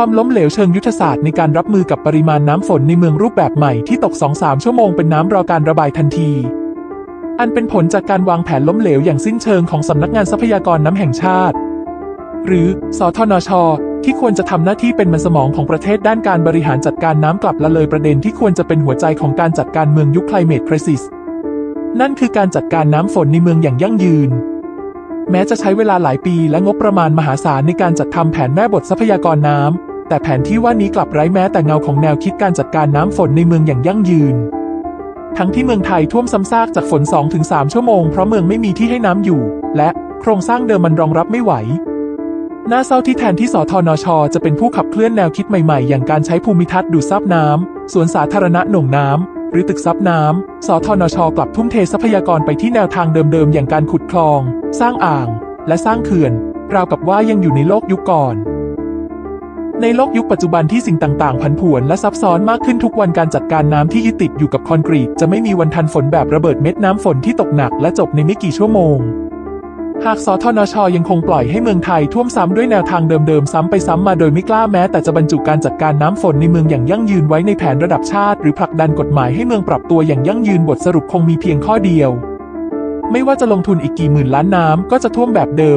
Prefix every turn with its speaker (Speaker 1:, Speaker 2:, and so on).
Speaker 1: ความล้มเหลวเชิงยุทธศาสตร์ในการรับมือกับปริมาณน้ำฝนในเมืองรูปแบบใหม่ที่ตก 2-3 ชั่วโมงเป็นน้ำรอการระบายทันที อันเป็นผลจากการวางแผนล้มเหลวอย่างสิ้นเชิงของสำนักงานทรัพยากรน้ำแห่งชาติ หรือสทนช ที่ควรจะทำหน้าที่เป็นมันสมองของประเทศด้านการบริหารจัดการน้ำกลับละเลยประเด็นที่ควรจะเป็นหัวใจของการจัดการเมืองยุค climate crisis นั่นคือการจัดการน้ำฝนในเมืองอย่างยั่งยืนแม้จะใช้เวลาหลายปีและงบประมาณมหาศาลในการจัดทำแผนแม่บททรัพยากรน้ำ แต่แผนที่ว่านี้กลับไร้แม้แต่เงาของแนวคิดการจัดการน้ำฝนในเมืองอย่างยั่งยืน ทั้งที่เมืองไทยท่วมซ้ำซากจากฝน 2-3 ชั่วโมงเพราะเมืองไม่มีที่ให้น้ำอยู่ และโครงสร้างเดิมมันรองรับไม่ไหวน่าเศร้าที่แทนที่สทนช จะเป็นผู้ขับเคลื่อนแนวคิดใหม่ๆ อย่างการใช้ภูมิทัศน์ดูดซับน้ำสวนสาธารณะหน่งน้ำหรือตึกซับน้ำสทนช กลับทุ่มเททรัพยากรไปที่แนวทางเดิมๆ อย่างการขุดคลอง สร้างอ่าง และสร้างเขื่อน ราวกับว่ายังอยู่ในโลกยุคก่อน ในโลกยุคปัจจุบันที่สิ่งต่างๆ ผันผวนและซับซ้อนมากขึ้นทุกวันการจัดการน้ำที่ยึดติดอยู่กับคอนกรีต จะไม่มีวันทันฝนแบบระเบิดเม็ดน้ำฝนที่ตกหนักและจบในไม่กี่ชั่วโมง หากสทนชยังคงปล่อยให้เมืองไทยท่วมซ้ำด้วยแนวทางเดิมๆ ซ้ำไปซ้ำมาโดยไม่กล้าแม้แต่จะบรรจุการจัดการน้ำฝนในเมืองอย่างยั่งยืนไว้ในแผนระดับชาติ หรือผลักดันกฎหมายให้เมืองปรับตัวอย่างยั่งยืนบทสรุปคงมีเพียงข้อเดียว ไม่ว่าจะลงทุนอีกกี่หมื่นล้านน้ำก็จะท่วมแบบเดิม